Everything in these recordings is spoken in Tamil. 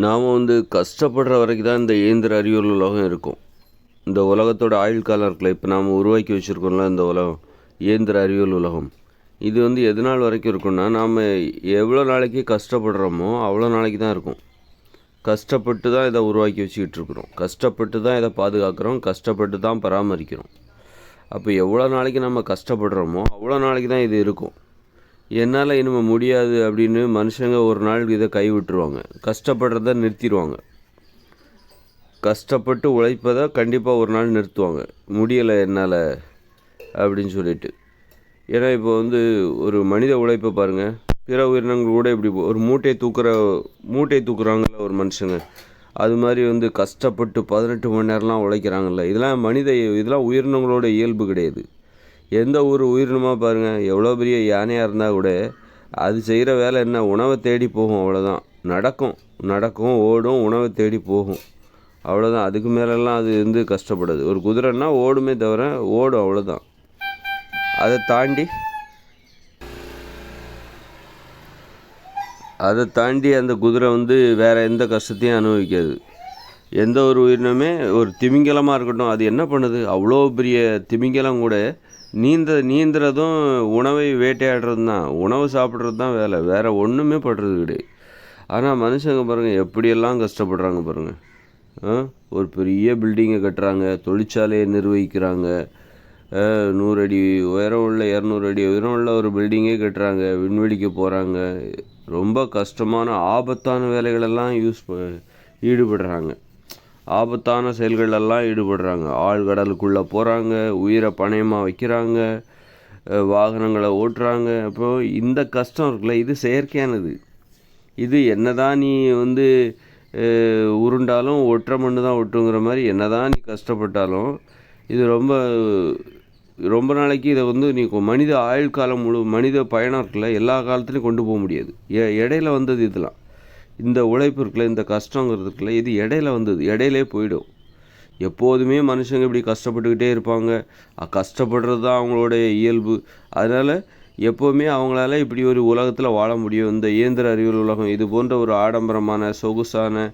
நாம் வந்து கஷ்டப்படுற வரைக்கும் தான் இந்த இயந்திர அறிவியல் உலகம் இருக்கும். இந்த உலகத்தோட ஆயுள் காலம் இருக்குல்ல இப்போ நாம் உருவாக்கி வச்சுருக்கோம்ல இந்த உலகம். இயந்திர அறிவியல் உலகம். இது வந்து எது நாள் வரைக்கும் இருக்கும்னா நாம் எவ்வளோ நாளைக்கு கஷ்டப்படுறோமோ அவ்வளோ நாளைக்கு தான் இருக்கும். கஷ்டப்பட்டு தான் இதை உருவாக்கி வச்சுக்கிட்டு இருக்கிறோம். கஷ்டப்பட்டு தான் இதை பாதுகாக்கிறோம். கஷ்டப்பட்டு தான் பராமரிக்கிறோம். அப்போ எவ்வளோ நாளைக்கு நம்ம கஷ்டப்படுறோமோ அவ்வளோ நாளைக்கு தான் இது இருக்கும். என்னால் இனிமேல் முடியாது அப்படின்னு மனுஷங்க ஒரு நாள் இதை கை விட்டுருவாங்க கஷ்டப்படுறத நிறுத்திடுவாங்க கஷ்டப்பட்டு உழைப்பதை கண்டிப்பாக ஒரு நாள் நிறுத்துவாங்க. முடியலை என்னால் அப்படின்னு சொல்லிட்டு. ஏன்னா இப்போ வந்து ஒரு மனித உழைப்பை பாருங்கள் பிற உயிரினங்கள் கூட இப்படி ஒரு மூட்டை தூக்குற மூட்டை தூக்குறாங்கல்ல ஒரு மனுஷங்க. அது மாதிரி வந்து கஷ்டப்பட்டு பதினெட்டு மணி நேரம்லாம் உழைக்கிறாங்கல்ல. இதெல்லாம் மனித இதெல்லாம் உயிரினங்களோட இயல்பு கிடையாது. எந்த ஒரு உயிரினமாக பாருங்கள் எவ்வளோ பெரிய யானையாக இருந்தால் கூட அது செய்கிற வேலை என்ன? உணவை தேடி போகும் அவ்வளோதான் நடக்கும். நடக்கும் ஓடும் உணவை தேடி போகும். அவ்வளோதான் அதுக்கு மேலெல்லாம் அது வந்து கஷ்டப்படுது. ஒரு குதிரைன்னா ஓடுமே தவிர ஓடும் அவ்வளோதான் அதை தாண்டி அதை தாண்டி அந்த குதிரை வந்து வேறு எந்த கஷ்டத்தையும் அனுபவிக்காது. எந்த ஒரு உயிரினமே ஒரு திமிங்கலமாக இருக்கட்டும் அது என்ன பண்ணுது? அவ்வளோ பெரிய திமிங்கலம் கூட நீந்த நீந்துறதும் உணவை வேட்டையாடுறது தான் உணவு சாப்பிட்றது தான் வேலை. வேறு ஒன்றுமே படுறது கிடையாது. ஆனால் மனுஷங்க பாருங்கள் எப்படியெல்லாம் கஷ்டப்படுறாங்க பாருங்கள் ஒரு பெரிய பில்டிங்கை கட்டுறாங்க. தொழிற்சாலையை நிர்வகிக்கிறாங்க. நூறு அடி உயரம் உள்ள இரநூறு அடி உயரம் உள்ள ஒரு பில்டிங்கே கட்டுறாங்க. விண்வெளிக்கு போகிறாங்க ரொம்ப கஷ்டமான ஆபத்தான வேலைகளெல்லாம் யூஸ் ப ஈடுபடுறாங்க. ஆபத்தான செயல்களெல்லாம் ஈடுபடுறாங்க. ஆழ்கடலுக்குள்ளே போகிறாங்க உயிரை பணயமாக வைக்கிறாங்க வாகனங்களை ஓட்டுறாங்க. அப்போ இந்த கஷ்டம் இருக்குல்ல இது செயற்கையானது. இது என்னதான் நீ வந்து உருண்டாலும் ஒட்டுற மண்ணு தான் ஒட்டுங்கிற மாதிரி என்னதான் நீ கஷ்டப்பட்டாலும் இது ரொம்ப ரொம்ப நாளைக்கு இதை வந்து நீ கொ- மனித ஆயுள் காலம் முழு மனித பயணம் இருக்குல்ல எல்லா காலத்துலையும் கொண்டு போக முடியாது. எ- இடையில வந்தது இதெல்லாம். இந்த உழைப்பு இருக்குல்ல இந்த கஷ்டங்கிறது இருக்குல்ல இது இடையில வந்தது இடையிலே போயிடும். எப்போதுமே மனுஷங்க இப்படி கஷ்டப்பட்டுக்கிட்டே இருப்பாங்க. கஷ்டப்படுறது தான் அவங்களுடைய இயல்பு. அதனால் எப்போவுமே அவங்களால இப்படி ஒரு உலகத்தில் வாழ முடியும். இந்த இயந்திர அறிவியல் உலகம் இது போன்ற ஒரு ஆடம்பரமான சொகுசான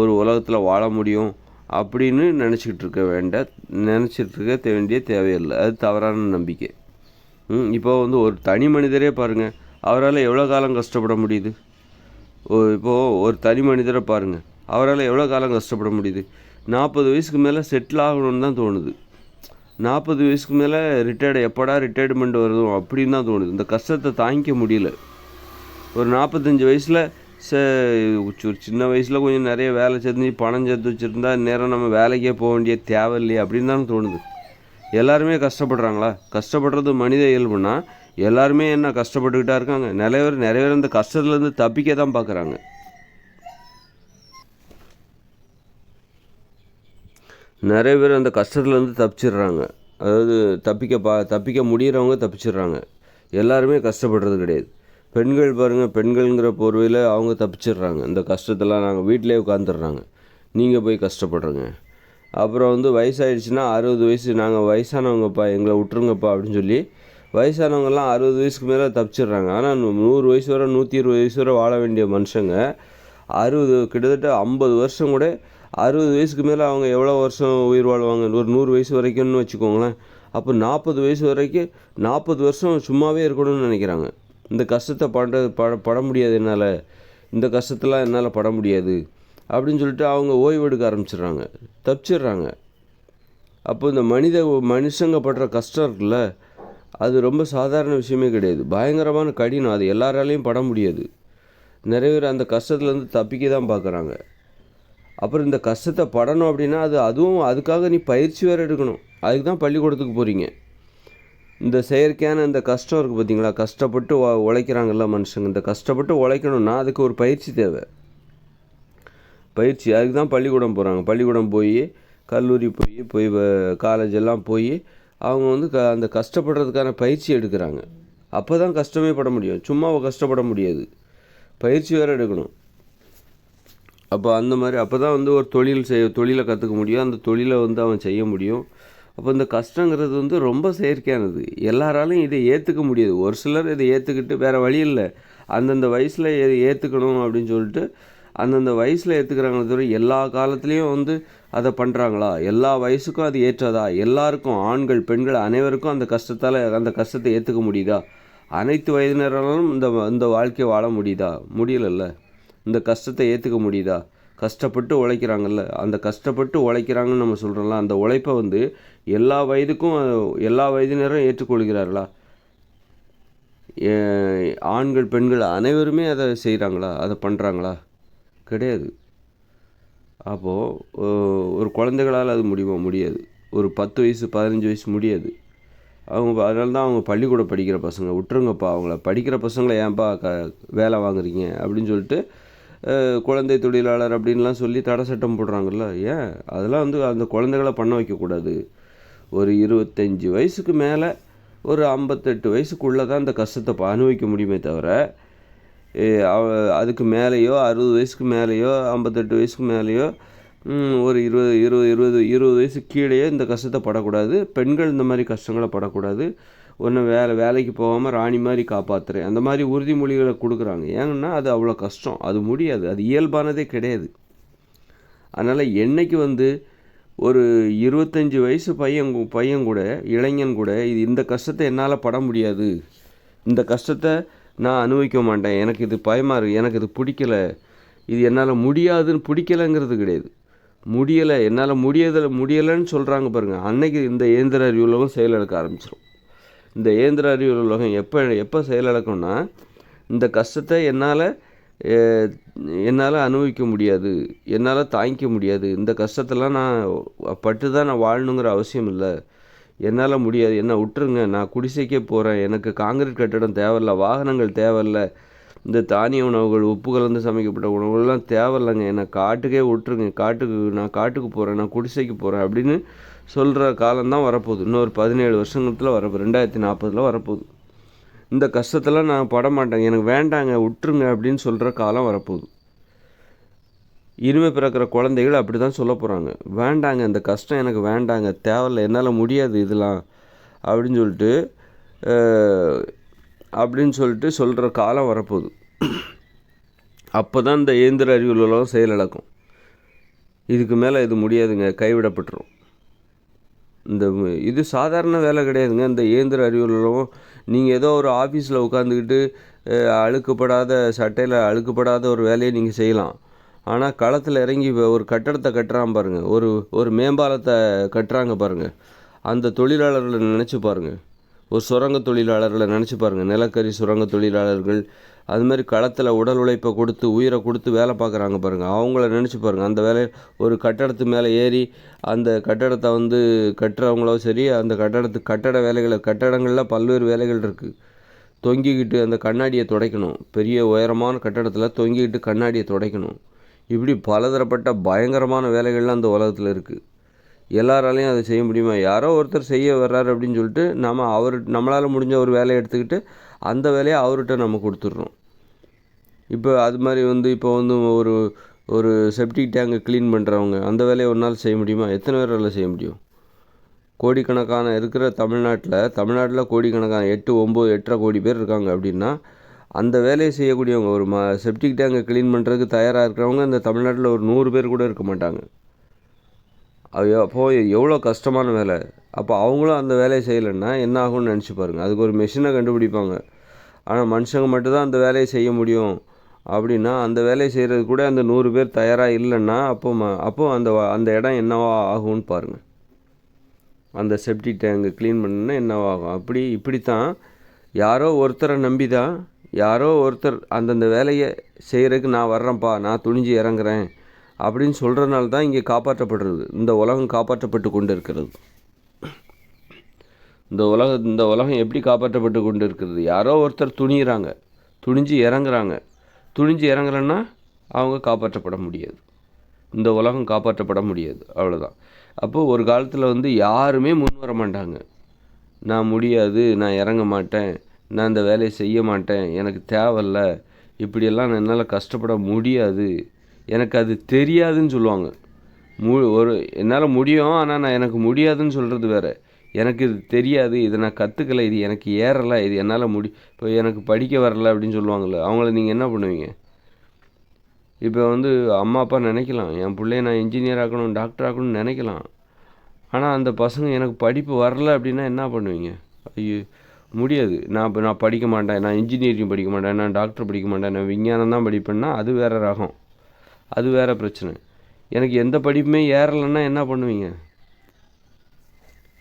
ஒரு உலகத்தில் வாழ முடியும் அப்படின்னு நினச்சிக்கிட்டு இருக்க வேண்ட நினச்சிட்டு இருக்க வேண்டிய தேவையில்லை. அது தவறான நம்பிக்கை. இப்போ வந்து ஒரு தனி மனிதரே பாருங்கள் அவரால் எவ்வளோ காலம் கஷ்டப்பட முடியுது? இப்போது ஒரு தனி மனிதரை பாருங்கள் அவரால் எவ்வளோ காலம் கஷ்டப்பட முடியுது? நாற்பது வயசுக்கு மேலே செட்டில் ஆகணும்னு தான் தோணுது. நாற்பது வயசுக்கு மேலே ரிட்டையர்டு எப்படா ரிட்டையர்மெண்ட் வருதும் அப்படின்னு தான் தோணுது. இந்த கஷ்டத்தை தாங்கிக்க முடியல. ஒரு நாற்பத்தஞ்சு வயசில் ச ஒரு சின்ன வயசில் கொஞ்சம் நிறைய வேலை செஞ்சு பணம் சேர்த்து வச்சுருந்தா நேரம் நம்ம வேலைக்கே போக வேண்டிய தேவை இல்லையே அப்படின்னு தான் தோணுது. எல்லாருமே கஷ்டப்படுறாங்களா? கஷ்டப்படுறது மனித இயல்புனா எல்லாருமே என்ன கஷ்டப்பட்டுக்கிட்டா இருக்காங்க? நிறைய பேர் நிறைய பேர் இந்த கஷ்டத்துலேருந்து தப்பிக்க தான் பார்க்குறாங்க. நிறைய பேர் அந்த கஷ்டத்துலேருந்து தப்பிச்சிடுறாங்க. அதாவது தப்பிக்க பா தப்பிக்க முடிகிறவங்க தப்பிச்சிடுறாங்க. எல்லாருமே கஷ்டப்படுறது கிடையாது. பெண்கள் பாருங்கள் பெண்கள்ங்கிற போர்வையில் அவங்க தப்பிச்சிடுறாங்க. இந்த கஷ்டத்தெல்லாம் நாங்கள் வீட்டிலே உட்காந்துடுறாங்க நீங்கள் போய் கஷ்டப்படுறங்க. அப்புறம் வந்து வயசாகிடுச்சுன்னா அறுபது வயசு நாங்கள் வயசானவங்கப்பா எங்களை விட்டுருங்கப்பா அப்படின்னு சொல்லி வயசானவங்கெல்லாம் அறுபது வயசுக்கு மேலே தப்பிச்சிடுறாங்க. ஆனால் நூறு வயசு வரை நூற்றி இருபது வயசு வரை வாழ வேண்டிய மனுஷங்க அறுபது கிட்டத்தட்ட ஐம்பது வருஷம் கூட அறுபது வயசுக்கு மேலே அவங்க எவ்வளோ வருஷம் உயிர் வாழ்வாங்க? ஒரு நூறு வயசு வரைக்கும்னு வச்சுக்கோங்களேன். அப்போ நாற்பது வயசு வரைக்கும் நாற்பது வருஷம் சும்மாவே இருக்கணும்னு நினைக்கிறாங்க. இந்த கஷ்டத்தை பட பட பட முடியாது என்னால். இந்த கஷ்டத்தெலாம் என்னால் பட முடியாது. அப்படின்னு சொல்லிட்டு அவங்க ஓய்வு எடுக்க ஆரம்பிச்சிடுறாங்க. தப்பிச்சிடுறாங்க. அப்போ இந்த மனித மனுஷங்க படுற கஷ்டம் இருக்குல்ல அது ரொம்ப சாதாரண விஷயமே கிடையாது. பயங்கரமான கடினம் அது. எல்லாராலையும் பட முடியாது. நிறைய பேர் அந்த கஷ்டத்துலேருந்து தப்பிக்க தான் பார்க்குறாங்க. அப்புறம் இந்த கஷ்டத்தை படணும் அப்படின்னா அது அதுவும் அதுக்காக நீ பயிற்சி வேறு எடுக்கணும். அதுக்கு தான் பள்ளிக்கூடத்துக்கு போகிறீங்க இந்த செயற்கையான இந்த கஷ்டம் இருக்குது பார்த்தீங்களா? கஷ்டப்பட்டு உழைக்கிறாங்கல்ல மனுஷங்க. இந்த கஷ்டப்பட்டு உழைக்கணும்னா அதுக்கு ஒரு பயிற்சி தேவை. பயிற்சி. அதுக்கு தான் பள்ளிக்கூடம் போகிறாங்க பள்ளிக்கூடம் போய் கல்லூரி போய் போய் காலேஜ் எல்லாம் போய் அவங்க வந்து க அந்த கஷ்டப்படுறதுக்கான பயிற்சி எடுக்கிறாங்க. அப்போ தான் கஷ்டமே பட முடியும். சும்மா கஷ்டப்பட முடியாது. பயிற்சி வேறு எடுக்கணும். அப்போ அந்த மாதிரி அப்போ தான் வந்து ஒரு தொழில் செய்ய தொழிலை கற்றுக்க முடியும். அந்த தொழிலை வந்து அவன் செய்ய முடியும். அப்போ இந்த கஷ்டங்கிறது வந்து ரொம்ப செயற்கையானது. எல்லாராலையும் இதை ஏற்றுக்க முடியாது. ஒரு சிலர் இதை ஏற்றுக்கிட்டு வேறு வழி இல்லை. அந்தந்த வயசில் இதை ஏற்றுக்கணும் அப்படின்னு சொல்லிட்டு அந்தந்த வயசில் ஏற்றுக்கிறாங்க தவிர எல்லா காலத்துலேயும் வந்து அதை பண்ணுறாங்களா எல்லா வயசுக்கும் அது ஏற்றதா? எல்லாருக்கும் ஆண்கள் பெண்கள் அனைவருக்கும் அந்த கஷ்டத்தால் அந்த கஷ்டத்தை ஏற்றுக்க முடியுதா? அனைத்து வயதினராலும் இந்த இந்த வாழ்க்கையை வாழ முடியுதா? முடியலல்ல. இந்த கஷ்டத்தை ஏற்றுக்க முடியுதா? கஷ்டப்பட்டு உழைக்கிறாங்கல்ல. அந்த கஷ்டப்பட்டு உழைக்கிறாங்கன்னு நம்ம சொல்கிறோம்ல அந்த உழைப்பை வந்து எல்லா வயதுக்கும் எல்லா வயதினரும் ஏற்றுக்கொள்கிறார்களா? ஆண்கள் பெண்கள் அனைவருமே அதை செய்கிறாங்களா அதை பண்ணுறாங்களா கிடையாது. அப்போது ஒரு குழந்தைகளால் அது முடியுமா? முடியாது. ஒரு பத்து வயசு பதினஞ்சு வயசு முடியாது. அவங்க அதனால தான் அவங்க பள்ளிக்கூடம் படிக்கிற பசங்க. விட்டுருங்கப்பா அவங்கள படிக்கிற பசங்களை ஏன்பா க வேலை வாங்குறீங்க? அப்படின்னு சொல்லிட்டு குழந்தை தொழிலாளர் அப்படின்லாம் சொல்லி தடை சட்டம் போடுறாங்கல்ல? ஏன்? அதெல்லாம் வந்து அந்த குழந்தைகளை பண்ண வைக்கக்கூடாது. ஒரு இருபத்தஞ்சி வயசுக்கு மேலே ஒரு ஐம்பத்தெட்டு வயசுக்குள்ளே தான் அந்த கஷ்டத்தை அனுபவிக்க முடியுமே தவிர அதுக்கு மேலேயோ அறுபது வயசுக்கு மேலேயோ ஐம்பத்தெட்டு வயசுக்கு மேலேயோ ஒரு இருபது இருபது இருபது இருபது வயசுக்கு கீழேயோ இந்த கஷ்டத்தை படக்கூடாது. பெண்கள் இந்த மாதிரி கஷ்டங்களை படக்கூடாது. ஒன்று வேலை வேலைக்கு போகாமல் ராணி மாதிரி காப்பாற்றுறேன் அந்த மாதிரி உறுதிமொழிகளை கொடுக்குறாங்க. ஏங்கன்னா அது அவ்வளோ கஷ்டம். அது முடியாது. அது இயல்பானதே கிடையாது. அதனால் என்னைக்கு வந்து ஒரு இருபத்தஞ்சி வயசு பையன் பையன் கூட இளைஞன் கூட இது இந்த கஷ்டத்தை என்னால் பட முடியாது. இந்த கஷ்டத்தை நான் அனுபவிக்க மாட்டேன். எனக்கு இது பயமாக இருக்குது எனக்கு இது பிடிக்கல. இது என்னால் முடியாதுன்னு பிடிக்கலைங்கிறது கிடையாது. முடியலை. என்னால் முடியதில் முடியலைன்னு சொல்கிறாங்க பாருங்கள் அன்னைக்கு இந்த இயந்திர அறிவு உலகம் செயலிழக்க ஆரம்பிச்சிடும் இந்த இயந்திர அறிவு உலகம் எப்போ எப்போ செயலிழக்கும்னா இந்த கஷ்டத்தை என்னால் என்னால் அனுபவிக்க முடியாது. என்னால் தாங்கிக்க முடியாது. இந்த கஷ்டத்தெல்லாம் நான் பட்டு தான் நான் வாழணுங்கிற அவசியம் இல்லை. என்னால் முடியாது. என்ன விட்டுருங்க நான் குடிசைக்கே போகிறேன் எனக்கு காங்கிரீட் கட்டடம் தேவையில்ல. வாகனங்கள் தேவையில்ல. இந்த தானிய உணவுகள் உப்பு கலந்து சமைக்கப்பட்ட உணவுகள்லாம் தேவையில்லைங்க. என்னை காட்டுக்கே விட்டுருங்க காட்டுக்கு நான் காட்டுக்கு போகிறேன் நான் குடிசைக்கு போகிறேன் அப்படின்னு சொல்கிற காலம்தான் வரப்போகுது. இன்னொரு பதினேழு வருஷத்துல வரப்போகுது. ரெண்டாயிரத்தி நாற்பதில் வரப்போகுது. இந்த கஷ்டத்தெல்லாம் நான் பட மாட்டேங்க எனக்கு வேண்டாங்க விட்டுருங்க அப்படின்னு சொல்கிற காலம் வரப்போகுது. இனிமே பிறக்கிற குழந்தைகள் அப்படி தான் சொல்ல போகிறாங்க வேண்டாங்க இந்த கஷ்டம் எனக்கு வேண்டாங்க தேவையில்ல என்னால் முடியாது இதெல்லாம் அப்படின்னு சொல்லிட்டு அப்படின்னு சொல்லிட்டு சொல்கிற காலம் வரப்போகுது. அப்போ தான் இந்த இயந்திர அறிவியல் செயலிழக்கும். இதுக்கு மேலே இது முடியாதுங்க கைவிடப்பட்டுரும். இந்த இது சாதாரண வேலை கிடையாதுங்க இந்த இயந்திர அறிவியலும் நீங்கள் ஏதோ ஒரு ஆஃபீஸில் உட்காந்துக்கிட்டு அழுக்குப்படாத சட்டையில் அழுக்குப்படாத ஒரு வேலையை நீங்கள் செய்யலாம். ஆனால் களத்தில் இறங்கி ஒரு கட்டடத்தை கட்டுறான் பாருங்கள் ஒரு ஒரு மேம்பாலத்தை கட்டுறாங்க பாருங்கள் அந்த தொழிலாளர்களை நினச்சி பாருங்கள் ஒரு சுரங்க தொழிலாளர்களை நினச்சி பாருங்கள் நிலக்கரி சுரங்க தொழிலாளர்கள் அது மாதிரி களத்தில் உடல் உழைப்பை கொடுத்து உயிரை கொடுத்து வேலை பார்க்குறாங்க பாருங்கள் அவங்கள நினச்சி பாருங்கள் அந்த வேலை ஒரு கட்டடத்து மேலே ஏறி அந்த கட்டடத்தை வந்து கட்டுறவங்களோ சரி அந்த கட்டடத்து கட்டட வேலைகளை கட்டடங்களில் பல்வேறு வேலைகள் இருக்குது தொங்கிக்கிட்டு அந்த கண்ணாடியை துடைக்கணும். பெரிய உயரமான கட்டடத்தில் தொங்கிக்கிட்டு கண்ணாடியை துடைக்கணும். இப்படி பலதரப்பட்ட பயங்கரமான வேலைகள்லாம் அந்த உலகத்தில் இருக்குது எல்லாராலையும் அதை செய்ய முடியுமா? யாரோ ஒருத்தர் செய்ய வர்றாரு அப்படின்னு சொல்லிட்டு நம்ம அவர் நம்மளால் முடிஞ்ச ஒரு வேலையை எடுத்துக்கிட்டு அந்த வேலையை அவர்கிட்ட நம்ம கொடுத்துட்றோம். இப்போ அது மாதிரி வந்து இப்போ வந்து ஒரு ஒரு செப்டிக் டேங்கை க்ளீன் பண்ணுறவங்க அந்த வேலையை ஒரு நாள் செய்ய முடியுமா? எத்தனை பேரால் செய்ய முடியும்? கோடிக்கணக்கான இருக்கிற தமிழ்நாட்டில் தமிழ்நாட்டில் கோடிக்கணக்கான எட்டு ஒம்பது எட்டரை கோடி பேர் இருக்காங்க அப்படின்னா அந்த வேலையை செய்யக்கூடியவங்க ஒரு ம செப்டிக் டேங்கை க்ளீன் பண்ணுறதுக்கு தயாராக இருக்கிறவங்க இந்த தமிழ்நாட்டில் ஒரு நூறு பேர் கூட இருக்க மாட்டாங்க. அப்போது எவ்வளோ கஷ்டமான வேலை. அப்போ அவங்களும் அந்த வேலையை செய்யலைன்னா என்ன ஆகும்னு நினச்சி பாருங்கள் அதுக்கு ஒரு மிஷினை கண்டுபிடிப்பாங்க. ஆனால் மனுஷங்க மட்டும்தான் அந்த வேலையை செய்ய முடியும். அப்படின்னா அந்த வேலையை செய்கிறது கூட அந்த நூறு பேர் தயாராக இல்லைன்னா அப்போ ம அப்போ அந்த வ- அந்த இடம் என்னவா ஆகும்னு பாருங்கள் அந்த செப்டிக் டேங்கு க்ளீன் பண்ணுன்னா என்னவாகும் ஆகும்? அப்படி இப்படித்தான் யாரோ ஒருத்தரை நம்பி தான் யாரோ ஒருத்தர் அந்தந்த வேலையை செய்கிறதுக்கு நான் வர்றேன்ப்பா நான் துணிஞ்சு இறங்குறேன் அப்படின்னு சொல்கிறனால தான் இங்கே காப்பாற்றப்படுறது. இந்த உலகம் காப்பாற்றப்பட்டு கொண்டு இருக்கிறது இந்த உலகம் இந்த உலகம் எப்படி காப்பாற்றப்பட்டு கொண்டு இருக்கிறது யாரோ ஒருத்தர் துணிகிறாங்க துணிஞ்சு இறங்குறாங்க. துணிஞ்சு இறங்குறேன்னா அவங்க காப்பாற்றப்பட முடியாது. இந்த உலகம் காப்பாற்றப்பட முடியாது. அவ்வளோதான் அப்போது ஒரு காலத்தில் வந்து யாருமே முன் வர மாட்டாங்க. நான் முடியாது நான் இறங்க மாட்டேன் நான் இந்த வேலையை செய்ய மாட்டேன் எனக்கு தேவையில்ல இப்படியெல்லாம் என்னால் கஷ்டப்பட முடியாது. எனக்கு அது தெரியாதுன்னு சொல்லுவாங்க. மு ஒரு என்னால் முடியும் ஆனால் நான் எனக்கு முடியாதுன்னு சொல்கிறது வேறு. எனக்கு இது தெரியாது இதை நான் கற்றுக்கல இது எனக்கு ஏறலை இது என்னால் முடி இப்போ எனக்கு படிக்க வரல அப்படின்னு சொல்லுவாங்கள்ல அவங்கள நீங்கள் என்ன பண்ணுவீங்க? இப்போ வந்து அம்மா அப்பா நினைக்கலாம் என் பிள்ளைய நான் இன்ஜினியர் ஆக்கணும் டாக்டர் ஆக்கணும்னு நினைக்கலாம். ஆனால் அந்த பசங்க எனக்கு படிப்பு வரல அப்படின்னா என்ன பண்ணுவீங்க? ஐயோ முடியாது. நான் இப்போ நான் படிக்க மாட்டேன். நான் இன்ஜினியரிங் படிக்க மாட்டேன். நான் டாக்டர் படிக்க மாட்டேன். நான் விஞ்ஞானம் தான் படிப்பேன்னா அது வேறு ரகம். அது வேறு பிரச்சனை. எனக்கு எந்த படிப்புமே ஏறலைன்னா என்ன பண்ணுவீங்க?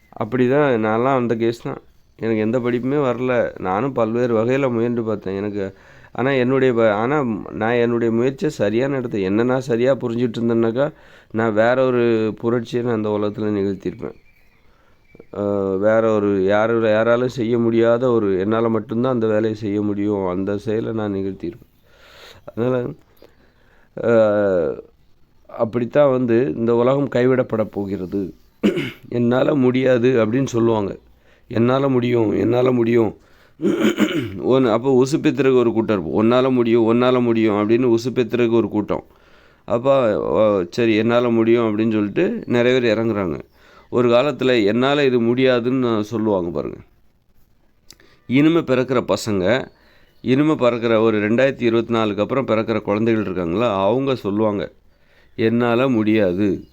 அப்படி தான் நான்லாம் அந்த கேஸ் தான். எனக்கு எந்த படிப்புமே வரல. நானும் பல்வேறு வகையில் முயன்று பார்த்தேன். எனக்கு ஆனால் என்னுடைய ஆனால் நான் என்னுடைய முயற்சியை சரியான இடத்த என்ன நான் சரியாக புரிஞ்சிட்டு இருந்தேன்னாக்கா நான் வேற ஒரு புரட்சியை நான் அந்த உலகத்தில் நிகழ்த்தியிருப்பேன். வேற ஒரு யார் யாராலும் செய்ய முடியாத ஒரு என்னால் மட்டும்தான் அந்த வேலையை செய்ய முடியும். அந்த செயலை நான் நிகழ்த்தியிருப்பேன் அதனால் அப்படித்தான் வந்து இந்த உலகம் கைவிடப்பட போகிறது. என்னால் முடியாது அப்படின்னு சொல்லுவாங்க. என்னால் முடியும் என்னால் முடியும். ஒன் அப்போ உசுப்பேத்துறதுக்கு ஒரு கூட்டம் இருக்கும். ஒன்னால் முடியும் ஒன்னால் முடியும் அப்படின்னு உசுப்பேத்துறதுக்கு ஒரு கூட்டம். அப்போ சரி என்னால் முடியும் அப்படின்னு சொல்லிட்டு நிறைய பேர் இறங்குறாங்க. ஒரு காலத்தில் என்னால் இது முடியாதுன்னு சொல்லுவாங்க பாருங்கள் இனிமே பிறக்கிற பசங்க இனிமே பிறக்கிற ஒரு ரெண்டாயிரத்தி இருபத்தி நாலுக்கு அப்புறம் பிறக்கிற குழந்தைகள் இருக்காங்களா அவங்க சொல்லுவாங்க என்னால் முடியாது.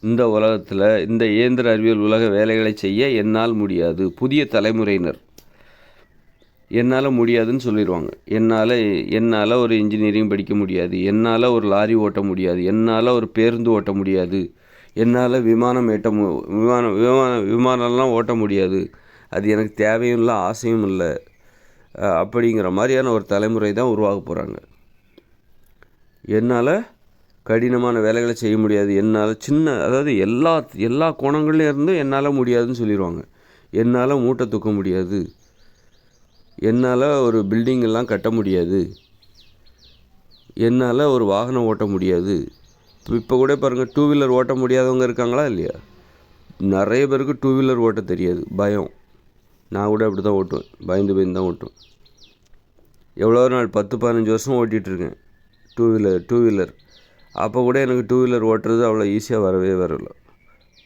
இந்த உலகத்தில் இந்த இயந்திர அறிவியல் உலக வேலைகளை செய்ய என்னால் முடியாது. புதிய தலைமுறையினர். என்னால் முடியாதுன்னு சொல்லிடுவாங்க. என்னால் என்னால் ஒரு இன்ஜினியரிங் படிக்க முடியாது. என்னால் ஒரு லாரி ஓட்ட முடியாது. என்னால் ஒரு பேருந்து ஓட்ட முடியாது. என்னால் விமானம் ஏட்ட மு விமானம் விமானம் விமானம்லாம் ஓட்ட முடியாது. அது எனக்கு தேவையும் இல்லை ஆசையும் இல்லை. அப்படிங்கிற மாதிரியான ஒரு தலைமுறை தான் உருவாக போகிறாங்க என்னால் கடினமான வேலைகளை செய்ய முடியாது. என்னால் சின்ன அதாவது எல்லா எல்லா கோணங்கள்லேயும் இருந்தும் என்னால் முடியாதுன்னு சொல்லிடுவாங்க என்னால் மூட்டை தூக்க முடியாது. என்னால் ஒரு பில்டிங்கெல்லாம் கட்ட முடியாது. என்னால் ஒரு வாகனம் ஓட்ட முடியாது. இப்போ கூட பாருங்கள் டூ வீலர் ஓட்ட முடியாதவங்க இருக்காங்களா இல்லையா? நிறைய பேருக்கு டூ வீலர் ஓட்ட தெரியாது. பயம். நான் கூட அப்படி தான் ஓட்டுவேன். பயந்து பயந்து தான் ஓட்டுவேன். எவ்வளோ நாள்? பத்து பதினஞ்சு வருஷம் ஓட்டிகிட்ருக்கேன். டூ வீலர் டூ வீலர் அப்போ கூட எனக்கு டூ வீலர் ஓட்டுறது அவ்வளோ ஈஸியாக வரவே வரல.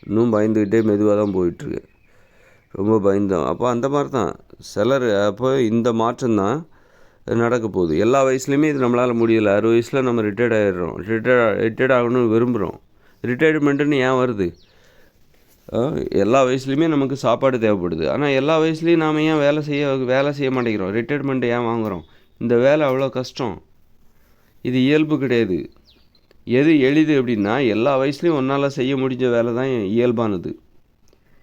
இன்னும் பயந்துக்கிட்டே மெதுவாக தான் போயிட்டுருக்கேன் ரொம்ப பயந்தோம் அப்போ அந்த மாதிரி தான் சிலர் அப்போ இந்த மாற்றம் தான் நடக்க போகுது. எல்லா வயசுலையுமே இது நம்மளால் முடியல. அறுபது வயசில் நம்ம ரிட்டையர்ட் ஆகிடுறோம் ரிட்டையர்ட் ரிட்டையர்ட் ஆகணும்னு விரும்புகிறோம் ரிட்டையர்மெண்ட்டுன்னு ஏன் வருது? ஆ, எல்லா வயசுலையுமே நமக்கு சாப்பாடு தேவைப்படுது. ஆனால் எல்லா வயசுலேயும் நாம் ஏன் வேலை செய்ய வேலை செய்ய மாட்டேங்கிறோம்? ரிட்டையர்மெண்ட் ஏன் வாங்குகிறோம் இந்த வேலை அவ்வளோ கஷ்டம். இது இயல்பு கிடையாது. எது எளிது அப்படின்னா எல்லா வயசுலேயும் ஒன்றால் செய்ய முடிஞ்ச வேலை தான் இயல்பானது.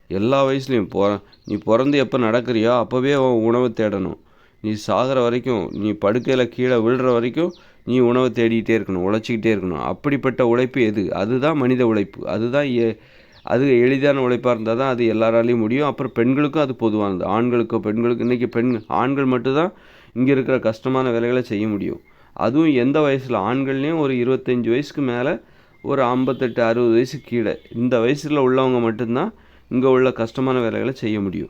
எல்லா வயசுலேயும். பொ நீ பிறந்து எப்போ நடக்கிறியோ அப்போவே உன் உணவை தேடணும். நீ சாகிற வரைக்கும் நீ படுக்கையில் கீழே விழுற வரைக்கும் நீ உணவை தேடிக்கிட்டே இருக்கணும் உழைச்சிக்கிட்டே இருக்கணும். அப்படிப்பட்ட உழைப்பு எது? அதுதான் மனித உழைப்பு. அதுதான் எ- அது எளிதான உழைப்பாக இருந்தால் தான் அது எல்லாராலையும் முடியும். அப்புறம் பெண்களுக்கும் அது பொதுவானது. ஆண்களுக்கோ பெண்களுக்கு இன்றைக்கி பெண் ஆண்கள் மட்டும்தான் இங்கே இருக்கிற கஷ்டமான வேலைகளை செய்ய முடியும். அதுவும் எந்த வயசில்? ஆண்கள்லேயும் ஒரு இருபத்தஞ்சி வயசுக்கு மேலே ஒரு ஐம்பத்தெட்டு அறுபது வயசு கீழே. இந்த வயசில் உள்ளவங்க மட்டும்தான் இங்கே உள்ள கஷ்டமான வேலைகளை செய்ய முடியும்.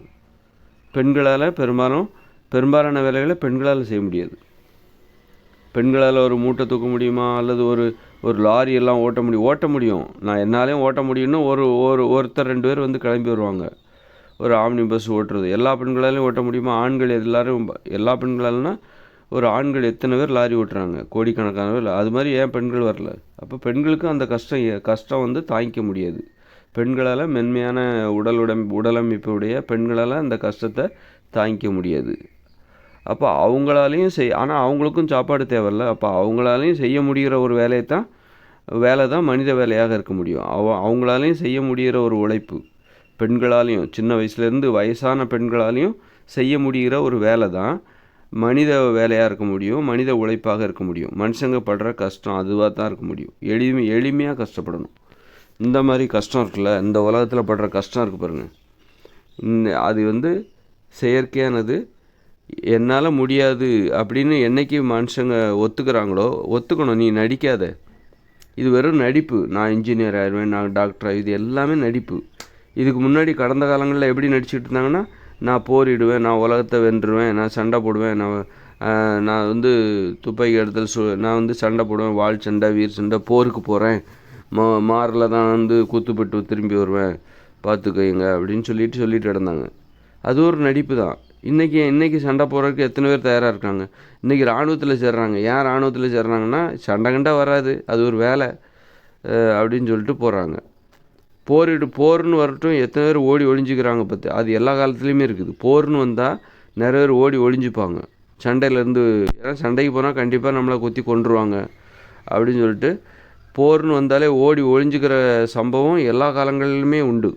பெண்களால் பெரும்பாலும் பெரும்பாலான வேலைகளை பெண்களால் செய்ய முடியாது. பெண்களால் ஒரு மூட்டை தூக்க முடியுமா? அல்லது ஒரு ஒரு லாரி எல்லாம் ஓட்ட முடியும் ஓட்ட முடியும். நான் என்னாலையும் ஓட்ட முடியும்னு ஒரு ஒரு ஒருத்தர் ரெண்டு பேர் வந்து கிளம்பி வருவாங்க. ஒரு ஆம்னி பஸ் ஓட்டுறது. எல்லா பெண்களாலையும் ஓட்ட முடியுமா? ஆண்கள் எல்லாரும் எல்லா பெண்களாலனா ஒரு ஆண்கள் எத்தனை பேர் லாரி ஓட்டுறாங்க? கோடிக்கணக்கான பேர். அது மாதிரி ஏன் பெண்கள் வரல? அப்போ பெண்களுக்கும் அந்த கஷ்டம் கஷ்டம் வந்து தாங்கிக்க முடியாது. பெண்களால் மென்மையான உடல் உடம் உடலமைப்புடைய பெண்களால் அந்த கஷ்டத்தை தாங்கிக்க முடியாது. அப்போ அவங்களாலையும் செய் ஆனால் அவங்களுக்கும் சாப்பாடு தேவையில்ல. அப்போ அவங்களாலையும் செய்ய முடிகிற ஒரு வேலையை தான் வேலை தான் மனித வேலையாக இருக்க முடியும். அவ அவங்களாலையும் செய்ய முடிகிற ஒரு உழைப்பு பெண்களாலையும் சின்ன வயசுலேருந்து வயசான பெண்களாலையும் செய்ய முடிகிற ஒரு வேலை தான் மனித வேலையாக இருக்க முடியும் மனித உழைப்பாக இருக்க முடியும். மனுஷங்க படுற கஷ்டம் அதுவாக தான் இருக்க முடியும். எளிமை எளிமையாக கஷ்டப்படணும். இந்த மாதிரி கஷ்டம் இருக்குல்ல இந்த உலகத்தில் படுற கஷ்டம் இருக்குது பாருங்கள் இந்த அது வந்து செயற்கையானது என்னால் முடியாது அப்படின்னு என்னைக்கு மனுஷங்க ஒத்துக்கிறாங்களோ ஒத்துக்கணும். நீ நடிக்காத. இது வெறும் நடிப்பு. நான் இன்ஜினியர் ஆயிடுவேன் நான் டாக்டர் இது எல்லாமே நடிப்பு. இதுக்கு முன்னாடி கடந்த காலங்களில் எப்படி நடிச்சுக்கிட்டு இருந்தாங்கன்னா நான் போரிடுவேன் நான் உலகத்தை வென்றுவேன் நான் சண்டை போடுவேன் நான் நான் வந்து துப்பாக்கி எடுத்தல் சு நான் வந்து சண்டை போடுவேன் வாள் சண்டை வீர் சண்டை போருக்கு போகிறேன் மா மாரில் தான் வந்து கூத்துப்பட்டு திரும்பி வருவேன். பார்த்துக்கோங்க அப்படின்னு சொல்லிட்டு சொல்லிட்டு இருந்தாங்க அது ஒரு நடிப்பு தான். இன்றைக்கி இன்றைக்கி சண்டை போடுறதுக்கு எத்தனை பேர் தயாராக இருக்காங்க? இன்றைக்கி இராணுவத்தில் சேர்றாங்க. ஏன் இராணுவத்தில் சேர்றாங்கன்னா சண்டை கண்டா வராது. அது ஒரு வேலை. அப்படின்னு சொல்லிட்டு போகிறாங்க போரிடு போர்னு வரட்டும் எத்தனை பேர் ஓடி ஒழிஞ்சிக்கிறாங்க பற்றி அது எல்லா காலத்துலேயுமே இருக்குது. போர்னு வந்தால் நிறைய பேர் ஓடி ஒழிஞ்சுப்பாங்க சண்டையிலேருந்து ஏன்னா சண்டைக்கு போனால் கண்டிப்பாக நம்மளை குத்தி கொண்டுருவாங்க அப்படின்னு சொல்லிட்டு போர்னு வந்தாலே ஓடி ஒழிஞ்சுக்கிற சம்பவம் எல்லா காலங்களிலுமே உண்டு.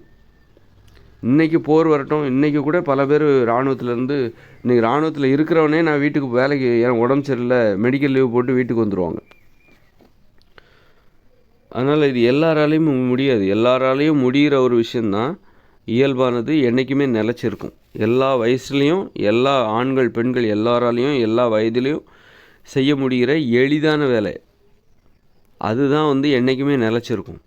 இன்றைக்கி போர் வரட்டும். இன்றைக்கி கூட பல பேர் இராணுவத்துலேருந்து இன்றைக்கி இராணுவத்தில் இருக்கிறவனே நான் வீட்டுக்கு வேலைக்கு ஏன் உடம்பு சரியில்லை மெடிக்கல் லீவ் போட்டு வீட்டுக்கு வந்துடுவாங்க அதனால் இது எல்லாராலையும் முடியாது. எல்லாராலையும் முடிகிற ஒரு விஷயந்தான் இயல்பானது என்றைக்குமே நிலச்சிருக்கும். எல்லா வயசுலேயும் எல்லா ஆண்கள் பெண்கள் எல்லாராலையும் எல்லா வயதுலேயும் செய்ய முடிகிற எளிதான வேலை. அதுதான் வந்து என்றைக்குமே நிலச்சிருக்கும்.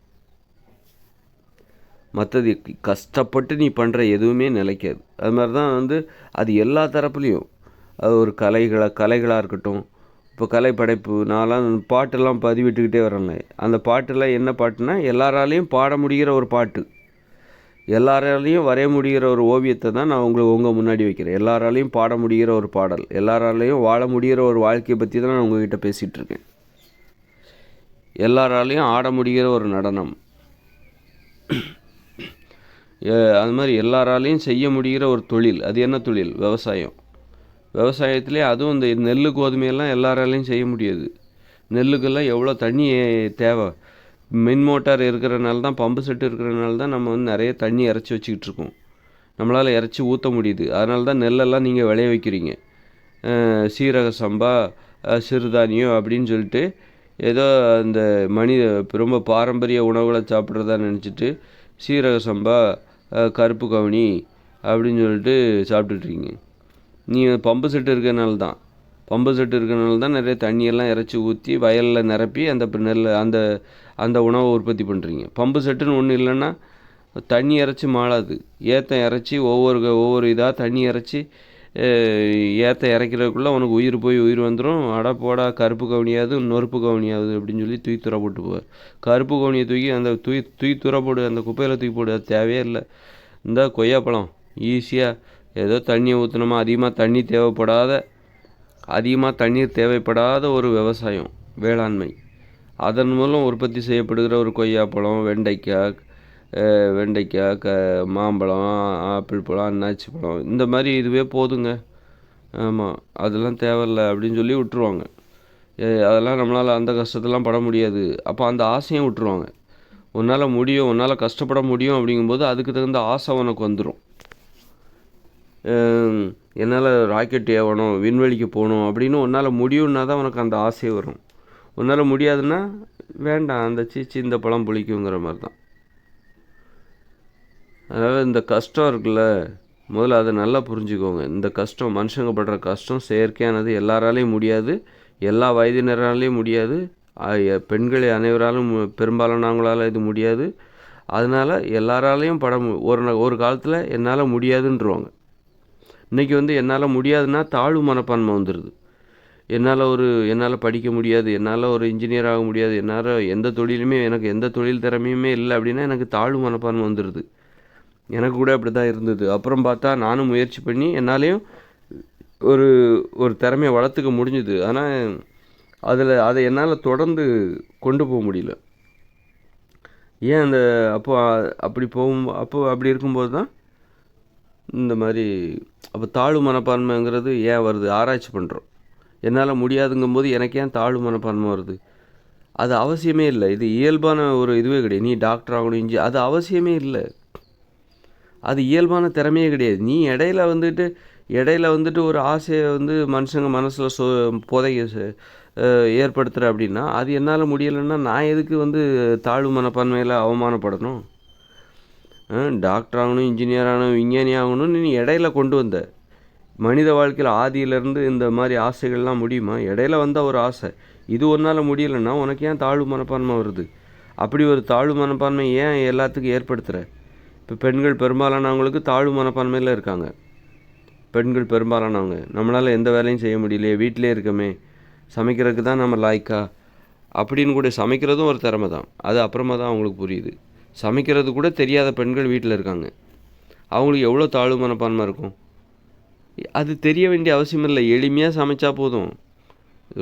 மற்றது கஷ்டப்பட்டு நீ பண்ணுற எதுவுமே நிலைக்காது. அது மாதிரி தான் வந்து அது எல்லா தரப்புலேயும். அது ஒரு கலைகளாக கலைகளாக இருக்கட்டும். இப்போ கலை படைப்பு நான்லாம் பாட்டெல்லாம் பதிவிட்டுக்கிட்டே வரேன் அந்த பாட்டெல்லாம் என்ன பாட்டுனா எல்லாராலையும் பாட முடிகிற ஒரு பாட்டு. எல்லாராலையும் வரைய முடிகிற ஒரு ஓவியத்தை தான் நான் உங்களுக்கு உங்கள் முன்னாடி வைக்கிறேன். எல்லாராலையும் பாட முடிகிற ஒரு பாடல். எல்லாராலையும் வாழ முடிகிற ஒரு வாழ்க்கையை பற்றி தான் நான் உங்ககிட்ட பேசிகிட்டு இருக்கேன். எல்லாராலையும் ஆட முடிகிற ஒரு நடனம். அது மாதிரி எல்லாராலையும் செய்ய முடிகிற ஒரு தொழில். அது என்ன தொழில்? விவசாயம். விவசாயத்திலே அதுவும் இந்த நெல் கோதுமையெல்லாம் எல்லாராலையும் செய்ய முடியாது. நெல்லுக்கெல்லாம் எவ்வளோ தண்ணி தேவை? மின் மோட்டார் இருக்கிறனால தான் பம்பு செட்டு இருக்கிறனால தான் நம்ம வந்து நிறைய தண்ணி இறச்சி வச்சுக்கிட்டு இருக்கோம். நம்மளால் இறச்சி ஊற்ற முடியுது. அதனால தான் நெல்லெல்லாம் நீங்கள் விளைய வைக்கிறீங்க. சீரக சம்பா சிறுதானியம் அப்படின்னு சொல்லிட்டு ஏதோ அந்த மனித ரொம்ப பாரம்பரிய உணவுகளை சாப்பிட்றதா நினச்சிட்டு சீரக சம்பா கருப்பு கவுனி அப்படின்னு சொல்லிட்டு சாப்பிட்டுட்ருக்கீங்க. நீங்கள் பம்பு செட்டு இருக்கிறனால தான். பம்பு செட்டு இருக்கிறனால தான் நிறைய தண்ணியெல்லாம் இறச்சி ஊற்றி வயலில் நிரப்பி அந்த நெல் அந்த அந்த உணவை உற்பத்தி பண்ணுறீங்க பம்பு செட்டுன்னு ஒன்று இல்லைன்னா தண்ணி இறச்சி மாளாது. ஏத்தம் இறச்சி ஒவ்வொரு க- ஒவ்வொரு இதாக தண்ணி இறச்சி ஏற்ற இறக்கிறதுக்குள்ளே உனக்கு உயிர் போய் உயிர் வந்துடும் அட போடா கருப்பு கவுனியாவது நொறுப்பு கவுனியாவது அப்படின்னு சொல்லி தூக்கி துறை போட்டு போவார் கருப்பு கவுனியை தூக்கி அந்த தூக்கி தூக்கி துறை போடு அந்த குப்பையில் தூக்கி போடு அது தேவையே இல்லை. இந்த கொய்யாப்பழம் ஈஸியாக ஏதோ தண்ணியை ஊற்றினோமா அதிகமாக தண்ணி தேவைப்படாத அதிகமாக தண்ணீர் தேவைப்படாத ஒரு விவசாயம் வேளாண்மை. அதன் மூலம் உற்பத்தி செய்யப்படுகிற ஒரு கொய்யாப்பழம் வெண்டைக்காய் வெண்டைக்காய் க மாம்பழம் ஆப்பிள் பழம் அன்னாச்சி பழம் இந்த மாதிரி இதுவே போதுங்க. ஆமாம் அதெல்லாம் தேவையில்ல அப்படின்னு சொல்லி விட்டுருவாங்க. அதெல்லாம் நம்மளால் அந்த கஷ்டத்தெல்லாம் பட முடியாது. அப்போ அந்த ஆசையும் விட்டுருவாங்க. உன்னால் முடியும் உன்னால் கஷ்டப்பட முடியும் அப்படிங்கும்போது அதுக்கு தகுந்த ஆசை உனக்கு வந்துடும் என்னால் ராக்கெட் ஏவணும் விண்வெளிக்கு போகணும் அப்படின்னு உன்னால் முடியும்னா தான் உனக்கு அந்த ஆசை வரும். உன்னால் முடியாதுன்னா வேண்டாம் அந்த சீச்சி இந்த பழம் புளிக்குங்கிற மாதிரி தான். அதனால் இந்த கஷ்டம் இருக்குல்ல முதல்ல அதை நல்லா புரிஞ்சுக்கோங்க. இந்த கஷ்டம் மனுஷங்க படுற கஷ்டம் செயற்கையானது எல்லாராலையும் முடியாது. எல்லா வயதினராலையும் முடியாது. பெண்கள் அனைவராலும் பெரும்பாலானவங்களால் இது முடியாது. அதனால் எல்லாராலையும் பட ஒரு ஒரு காலத்தில் என்னால் முடியாதுன்றவாங்க. இன்றைக்கி வந்து என்னால் முடியாதுன்னா தாழ்வு மனப்பான்மை வந்துடுது என்னால் ஒரு என்னால் படிக்க முடியாது என்னால் ஒரு இன்ஜினியர் ஆக முடியாது என்னால் எந்த தொழிலுமே எனக்கு எந்த தொழில் திறமையுமே இல்லை அப்படின்னா எனக்கு தாழ்வு மனப்பான்மை வந்துடுது எனக்கு கூட அப்படி தான் இருந்தது. அப்புறம் பார்த்தா நானும் முயற்சி பண்ணி என்னாலேயும் ஒரு ஒரு திறமையை வளர்த்துக்க முடிஞ்சுது. ஆனால் அதில் அதை என்னால் தொடர்ந்து கொண்டு போக முடியல. ஏன் அந்த அப்போ அப்படி போகும் அப்போ அப்படி இருக்கும்போது தான் இந்த மாதிரி அப்போ தாழ்வு மனப்பான்மைங்கிறது ஏன் வருது? ஆராய்ச்சி பண்ணுறோம் என்னால் முடியாதுங்கும்போது எனக்கு ஏன் தாழ்வு மனப்பான்மை வருது? அது அவசியமே இல்லை. இது இயல்பான ஒரு இதுவே கிடையாது. நீ டாக்டர் ஆகணும் இஞ்சி அது அவசியமே இல்லை. அது இயல்பான திறமையே கிடையாது. நீ இடையில வந்துட்டு இடையில வந்துட்டு ஒரு ஆசையை வந்து மனுஷங்க மனசில் சொ புதைய ஏற்படுத்துகிற அப்படின்னா அது என்னால் முடியலைன்னா நான் எதுக்கு வந்து தாழ்வு மனப்பான்மையில் அவமானப்படணும்? டாக்டர் ஆகணும் இன்ஜினியர் ஆகணும் விஞ்ஞானி ஆகணும்னு நீ இடையில கொண்டு வந்த. மனித வாழ்க்கையில் ஆதியிலேருந்து இந்த மாதிரி ஆசைகள்லாம் முடியுமா? இடையில வந்த ஒரு ஆசை. இது ஒன்றால் முடியலைன்னா உனக்கு ஏன் தாழ்வு மனப்பான்மை வருது? அப்படி ஒரு தாழ்வு மனப்பான்மை ஏன் எல்லாத்துக்கும் ஏற்படுத்துகிற இப்போ பெண்கள் பெரும்பாலானவங்களுக்கு தாழ்வு மனப்பான்மையில் இருக்காங்க. பெண்கள் பெரும்பாலானவங்க. நம்மளால் எந்த வேலையும் செய்ய முடியலையே வீட்டிலே இருக்கமே சமைக்கிறதுக்கு தான் நம்ம லாய்க்கா? அப்படின்னு கூட சமைக்கிறதும் ஒரு திறமை தான். அது அப்புறமா தான் அவங்களுக்கு புரியுது. சமைக்கிறது கூட தெரியாத பெண்கள் வீட்டில் இருக்காங்க. அவங்களுக்கு எவ்வளோ தாழ்வு மனப்பான்மை இருக்கும்? அது தெரிய வேண்டிய அவசியம் இல்லை. எளிமையாக சமைச்சா போதும்.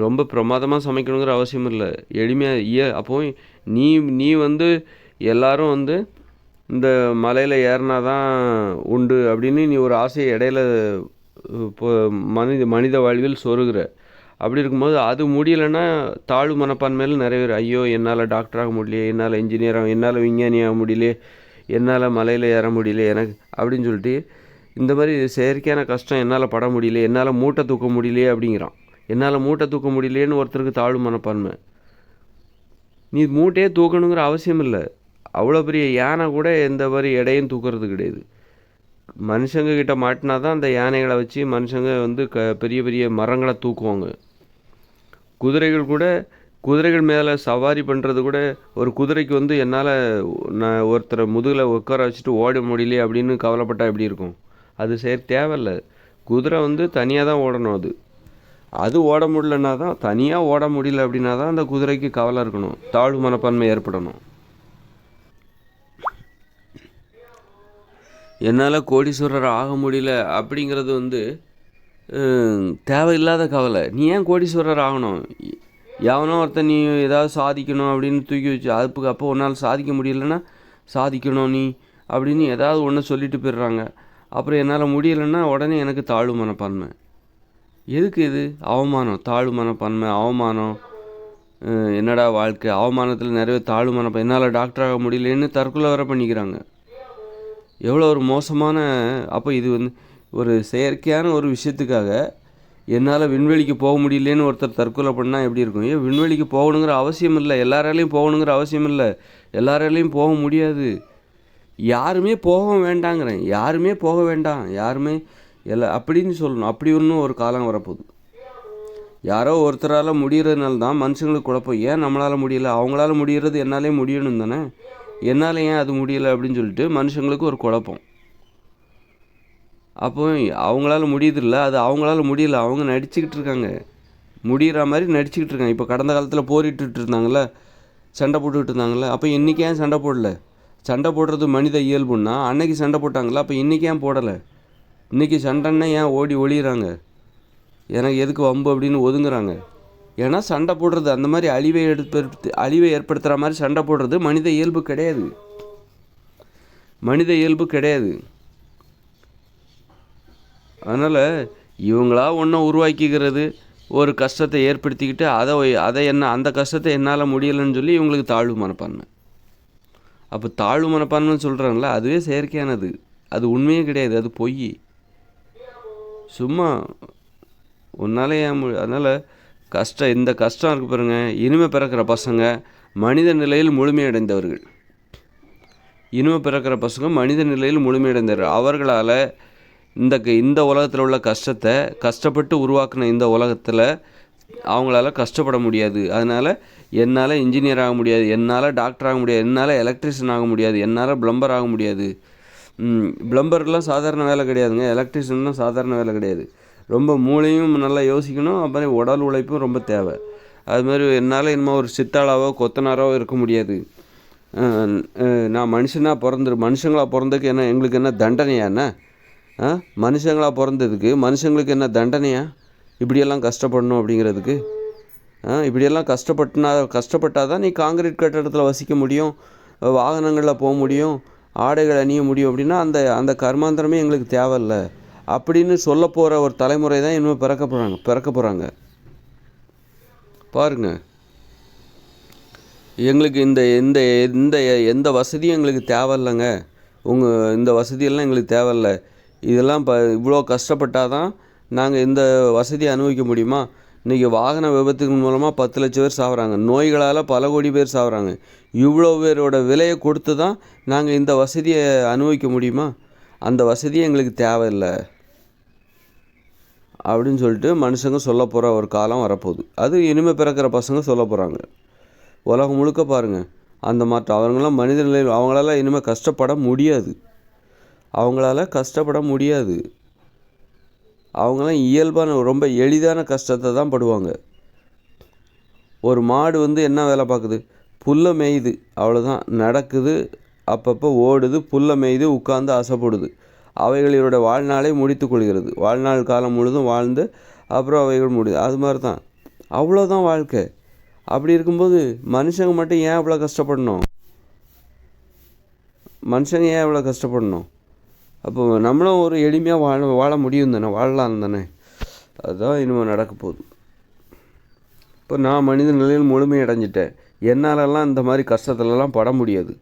ரொம்ப பிரமாதமாக சமைக்கணுங்கிற அவசியம் இல்லை. எளிமையாக ஏ அப்போ நீ நீ வந்து எல்லாரும் வந்து இந்த மலையில் ஏறினா தான் உண்டு அப்படின்னு நீ ஒரு ஆசையை இடையில இப்போ மனித மனித வாழ்வில் சொருகிற. அப்படி இருக்கும்போது அது முடியலைன்னா தாழ்வு மனப்பான்மையில் நிறைய பேர் ஐயோ என்னால் டாக்டராக முடியலையே என்னால் இன்ஜினியர் ஆக என்னால் விஞ்ஞானியாக முடியலையே என்னால் மலையில் ஏற முடியல எனக்கு அப்படின்னு சொல்லிட்டு இந்த மாதிரி செயற்கையான கஷ்டம் என்னால் பட முடியல என்னால் மூட்டை தூக்க முடியலையே அப்படிங்கிறான். என்னால் மூட்டை தூக்க முடியலையேன்னு ஒருத்தருக்கு தாழ்வு மனப்பான்மை. நீ மூட்டையே தூக்கணுங்கிற அவசியம் இல்லை. அவ்வளோ பெரிய யானை கூட எந்த மாதிரி எடையும் தூக்குறது கிடையாது. மனுஷங்க கிட்ட மாட்டினா தான் அந்த யானைகளை வச்சு மனுஷங்க வந்து க பெரிய பெரிய மரங்களை தூக்குவாங்க. குதிரைகள் கூட குதிரைகள் மேலே சவாரி பண்ணுறது கூட ஒரு குதிரைக்கு வந்து என்னால் நான் ஒருத்தரை முதுகில் உட்கார வச்சுட்டு ஓட முடியலையே அப்படின்னு கவலைப்பட்டால் எப்படி இருக்கும்? அது சரி தேவையில்ல. குதிரை வந்து தனியாக தான் ஓடணும் அது. அது ஓட முடியலன்னா தான் தனியாக ஓட முடியல அப்படின்னா தான் அந்த குதிரைக்கு கவலை இருக்கணும். தாழ்வு மனப்பான்மை ஏற்படணும். என்னால் கோடீஸ்வரர் ஆக முடியல அப்படிங்கிறது வந்து தேவையில்லாத கவலை. நீ ஏன் கோடீஸ்வரர் ஆகணும்? எவனோ ஒருத்தன் நீ ஏதாவது சாதிக்கணும் அப்படின்னு தூக்கி வச்சு அதுக்கு அப்போ உன்னால் சாதிக்க முடியலன்னா சாதிக்கணும் நீ அப்படின்னு ஏதாவது ஒன்று சொல்லிட்டு போயிடுறாங்க. அப்புறம் என்னால் முடியலைன்னா உடனே எனக்கு தாழ்வு மனப்பான்மை. எதுக்கு இது? அவமானம் தாழ்வு மனப்பான்மை அவமானம். என்னடா வாழ்க்கை? அவமானத்தில் நிறைய தாழ்வு மனப்பான் என்னால் டாக்டர் ஆக முடியலன்னு தற்கொலை வர பண்ணிக்கிறாங்க. எவ்வளோ ஒரு மோசமான அப்போ இது வந்து ஒரு செயற்கையான ஒரு விஷயத்துக்காக என்னால் விண்வெளிக்கு போக முடியலன்னு ஒருத்தர் தற்கொலை பண்ணால் எப்படி இருக்கும்? ஏன் விண்வெளிக்கு போகணுங்கிற அவசியம் இல்லை. எல்லாராலையும் போகணுங்கிற அவசியம் இல்லை. எல்லாராலையும் போக முடியாது. யாருமே போக வேண்டாங்கிறேன். யாருமே போக வேண்டாம். யாருமே எல்லா அப்படின்னு சொல்லணும். அப்படி ஒன்றும் ஒரு காலம் வரப்போகுது. யாரோ ஒருத்தரால் முடியறதுனால தான் மனுஷங்களுக்கு குழப்பம். ஏன் நம்மளால் முடியலை? அவங்களால முடிகிறது என்னாலே முடியணும் தானே? என்னால் ஏன் அது முடியலை அப்படின்னு சொல்லிட்டு மனுஷங்களுக்கு ஒரு குழப்பம். அப்போ அவங்களால முடியுதில்ல அது அவங்களால முடியல. அவங்க நடிச்சுக்கிட்டு இருக்காங்க. முடிகிற மாதிரி நடிச்சுக்கிட்டு இருக்காங்க. இப்போ கடந்த காலத்தில் போரிட்டு இருந்தாங்கள்ல சண்டை போட்டுக்கிட்டு இருந்தாங்கள்ல அப்போ இன்றைக்கி ஏன் சண்டை போடல? சண்டை போடுறது மனித இயல்புன்னா அன்னைக்கு சண்டை போட்டாங்களா அப்போ இன்றைக்கி ஏன் போடலை? இன்றைக்கி சண்டைன்னா ஏன் ஓடி ஒளிகிறாங்க எனக்கு எதுக்கு வம்பு அப்படின்னு ஒதுங்குறாங்க? ஏன்னா சண்டை போடுறது அந்த மாதிரி அழிவை ஏற்படுத்தி அழிவை ஏற்படுத்துகிற மாதிரி சண்டை போடுறது மனித இயல்பு கிடையாது. மனித இயல்பு கிடையாது. அதனால் இவங்களா ஒன்றை உருவாக்கிக்கிறது ஒரு கஷ்டத்தை ஏற்படுத்திக்கிட்டு அதை அதை என்ன அந்த கஷ்டத்தை என்னால் முடியலைன்னு சொல்லி இவங்களுக்கு தாழ்வு மனப்பான்மை. அப்போ தாழ்வு மனப்பான்மைன்னு சொல்கிறாங்களா அதுவே செயற்கையானது. அது உண்மையே கிடையாது அது பொய். சும்மா உன்னால் ஏன் அதனால் கஷ்டம் இந்த கஷ்டம் இருக்கு பாருங்க. இனிமே பிறக்கிற பசங்க மனித நிலையில் முழுமையடைந்தவர்கள். இனிமே பிறக்கிற பசங்க மனித நிலையில் முழுமையடைந்தவர்கள். அவர்களால் இந்த க- இந்த உலகத்தில் உள்ள கஷ்டத்தை கஷ்டப்பட்டு உருவாக்குன இந்த உலகத்தில் அவங்களால கஷ்டப்பட முடியாது. அதனால் என்னால் இன்ஜினியர் ஆக முடியாது. என்னால் டாக்டர் ஆக முடியாது. என்னால் எலக்ட்ரிஷியன் ஆக முடியாது. என்னால் பிளம்பர் ஆக முடியாது. பிளம்பர்லாம் சாதாரண வேலை கிடையாதுங்க. எலக்ட்ரிஷியன்லாம் சாதாரண வேலை கிடையாது. ரொம்ப மூளையும் நல்லா யோசிக்கணும் அப்புறம் உடல் உழைப்பும் ரொம்ப தேவை. அது மாதிரி என்னால் என்னமோ ஒரு சித்தாளாவோ கொத்தனாரோ இருக்க முடியாது. நான் மனுஷனாக பிறந்துரு மனுஷங்களாக பிறந்ததுக்கு என்ன எங்களுக்கு என்ன தண்டனையா என்ன? ஆ மனுஷங்களாக பிறந்ததுக்கு மனுஷங்களுக்கு என்ன தண்டனையா? இப்படியெல்லாம் கஷ்டப்படணும் அப்படிங்கிறதுக்கு. ஆ இப்படியெல்லாம் கஷ்டப்பட்டுனா கஷ்டப்பட்டால் தான் நீ காங்கிரீட் கட்டடத்தில் வசிக்க முடியும் வாகனங்களில் போக முடியும் ஆடைகள் அணிய முடியும் அப்படின்னா அந்த அந்த கர்மாந்திரமே எங்களுக்கு தேவையில்லை. அப்படின்னு சொல்ல போகிற ஒரு தலைமுறை தான் இனிமேல் பிறக்க போகிறாங்க பிறக்க போகிறாங்க பாருங்க. எங்களுக்கு இந்த இந்த இந்த எந்த வசதியும் எங்களுக்கு தேவையில்லைங்க. உங்கள் இந்த வசதியெல்லாம் எங்களுக்கு தேவையில்லை. இதெல்லாம் இப்போ இவ்வளோ கஷ்டப்பட்டால் தான் நாங்கள் இந்த வசதியை அனுபவிக்க முடியுமா? இன்றைக்கி வாகன விபத்துக்கு மூலமாக பத்து லட்சம் பேர் சாகுறாங்க நோய்களால் பல கோடி பேர் சாகுறாங்க இவ்வளோ பேரோட விலையை கொடுத்து தான் நாங்கள் இந்த வசதியை அனுபவிக்க முடியுமா? அந்த வசதி எங்களுக்கு தேவையில்லை. அப்படின்னு சொல்லிட்டு மனுஷங்க சொல்ல போகிற ஒரு காலம் வரப்போகுது. அது இனிமேல் பிறக்கிற பசங்க சொல்ல போகிறாங்க உலகம் முழுக்க பாருங்கள் அந்த மாற்றம் அவங்களாம் மனித நிலையில் அவங்களால இனிமேல் கஷ்டப்பட முடியாது. அவங்களால கஷ்டப்பட முடியாது. அவங்களாம் இயல்பான ரொம்ப எளிதான கஷ்டத்தை தான் படுவாங்க. ஒரு மாடு வந்து என்ன வேலை பார்க்குது? புல்லை மேயுது. அவ்வளோதான் நடக்குது. அப்பப்போ ஓடுது. புல்லை மேயுது. உட்காந்து ஆசைப்படுது. அவைகளோட வாழ்நாளை முடித்து கொள்கிறது. வாழ்நாள் காலம் முழுதும் வாழ்ந்து அப்புறம் அவைகள் முடியுது. அது மாதிரி தான் அவ்வளோதான் வாழ்க்கை. அப்படி இருக்கும்போது மனுஷங்க மட்டும் ஏன் அவ்வளோ கஷ்டப்படணும்? மனுஷங்க ஏன் இவ்வளோ கஷ்டப்படணும்? அப்போ நம்மளும் ஒரு எளிமையாக வாழ வாழ முடியும் தானே? வாழலாம் தானே? அதுதான் இனிமேல் நடக்க போகுது. இப்போ நான் மனித நிலையில் முழுமை அடைஞ்சிட்டேன். என்னாலலாம் இந்த மாதிரி கஷ்டத்துலலாம் பட முடியாது.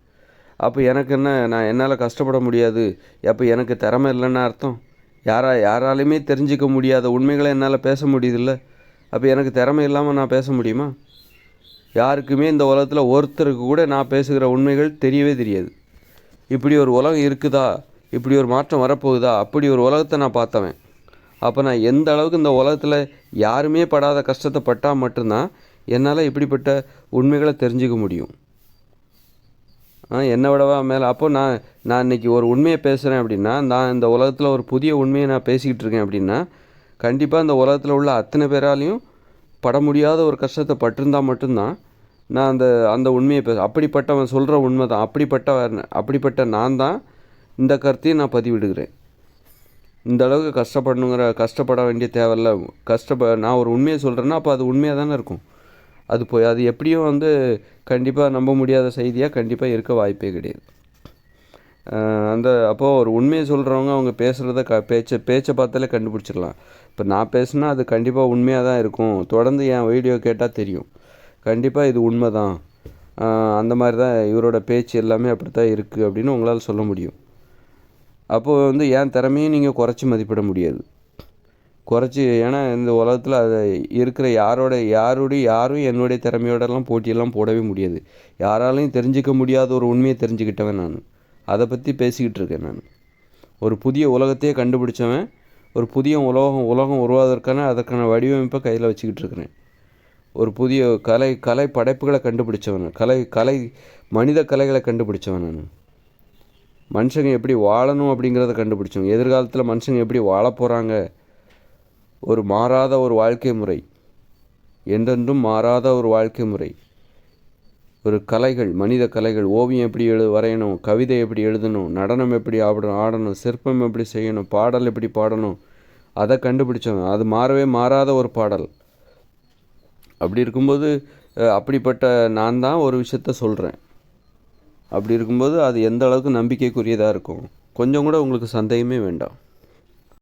அப்போ எனக்கு என்ன நான் என்னால் கஷ்டப்பட முடியாது. அப்போ எனக்கு திறமை இல்லைன்னு அர்த்தம். யாரா யாராலையுமே தெரிஞ்சிக்க முடியாத உண்மைகளை என்னால் பேச முடியுதில்ல? அப்போ எனக்கு திறமை இல்லாமல் நான் பேச முடியுமா? யாருக்குமே இந்த உலகத்தில் ஒருத்தருக்கு கூட நான் பேசுகிற உண்மைகள் தெரியவே தெரியாது. இப்படி ஒரு உலகம் இருக்குதா? இப்படி ஒரு மாற்றம் வரப்போகுதா? அப்படி ஒரு உலகத்தை நான் பார்த்தவன். அப்போ நான் எந்த அளவுக்கு இந்த உலகத்தில் யாருமே படாத கஷ்டத்தை பட்டால் மட்டும்தான் என்னால் இப்படிப்பட்ட உண்மைகளை தெரிஞ்சுக்க முடியும். என்னை விடவா மேலே. அப்போது நான் நான் இன்றைக்கி ஒரு உண்மையை பேசுகிறேன் அப்படின்னா நான் இந்த உலகத்தில் ஒரு புதிய உண்மையை நான் பேசிக்கிட்டு இருக்கேன் அப்படின்னா கண்டிப்பாக இந்த உலகத்தில் உள்ள அத்தனை பேராலையும் பட முடியாத ஒரு கஷ்டத்தை பட்டிருந்தால் மட்டும்தான் நான் அந்த அந்த உண்மையை பேச அப்படிப்பட்டவன் சொல்கிற உண்மை தான் அப்படிப்பட்ட அப்படிப்பட்ட நான் தான் இந்த கருத்தையும் நான் பதிவிடுகிறேன். இந்த அளவுக்கு கஷ்டப்படணுங்கிற கஷ்டப்பட வேண்டிய தேவையில்ல. கஷ்டப்ப நான் ஒரு உண்மையை சொல்கிறேன்னா அப்போ அது உண்மையாக தானே இருக்கும். அது போய் அது எப்படியும் வந்து கண்டிப்பாக நம்ப முடியாத செய்தியாக கண்டிப்பாக இருக்க வாய்ப்பே கிடையாது. அந்த அப்போது ஒரு உண்மையை சொல்கிறவங்க அவங்க பேசுகிறத க பேச்சை பேச்சை பார்த்தாலே கண்டுபிடிச்சிடலாம். இப்போ நான் பேசுனா அது கண்டிப்பாக உண்மையாக தான் இருக்கும். தொடர்ந்து என் வீடியோ கேட்டால் தெரியும். கண்டிப்பாக இது உண்மை தான் அந்த மாதிரி தான் இவரோட பேச்சு எல்லாமே அப்படி தான் இருக்குது அப்படின்னு உங்களால் சொல்ல முடியும். அப்போது வந்து என் திறமையும் நீங்கள் குறைச்சி மதிப்பிட முடியாது. குறைச்சி ஏன்னா இந்த உலகத்தில் அது இருக்கிற யாரோட யாருடைய யாரும் என்னுடைய திறமையோடலாம் போட்டியெல்லாம் போடவே முடியாது. யாராலையும் தெரிஞ்சிக்க முடியாத ஒரு உண்மையை தெரிஞ்சுக்கிட்டவன் நான். அதை பற்றி பேசிக்கிட்டு இருக்கேன் நான். ஒரு புதிய உலகத்தையே கண்டுபிடிச்சவன் ஒரு புதிய உலகம் உலகம் உருவாவதற்கான அதற்கான வடிவமைப்பை கையில் வச்சுக்கிட்டு இருக்கிறேன். ஒரு புதிய கலை கலை படைப்புகளை கண்டுபிடிச்சவன் கலை கலை மனித கலைகளை கண்டுபிடிச்சவன் நான். மனுஷங்க எப்படி வாழணும் அப்படிங்கிறத கண்டுபிடிச்சோம் எதிர்காலத்தில் மனுஷங்க எப்படி வாழ போகிறாங்க ஒரு மாறாத ஒரு வாழ்க்கை முறை. என்றென்றும் மாறாத ஒரு வாழ்க்கை முறை. ஒரு கலைகள் மனித கலைகள் ஓவியம் எப்படி எழு வரையணும் கவிதை எப்படி எழுதணும் நடனம் எப்படி ஆடணும் ஆடணும் சிற்பம் எப்படி செய்யணும் பாடல் எப்படி பாடணும் அதை கண்டுபிடிச்சவன். அது மாறவே மாறாத ஒரு பாடல். அப்படி இருக்கும்போது அப்படிப்பட்ட நான் தான் ஒரு விஷயத்த சொல்கிறேன் அப்படி இருக்கும்போது அது எந்த அளவுக்கு நம்பிக்கைக்குரியதாக இருக்கும். கொஞ்சம் கூட உங்களுக்கு சந்தேகமே வேண்டாம்.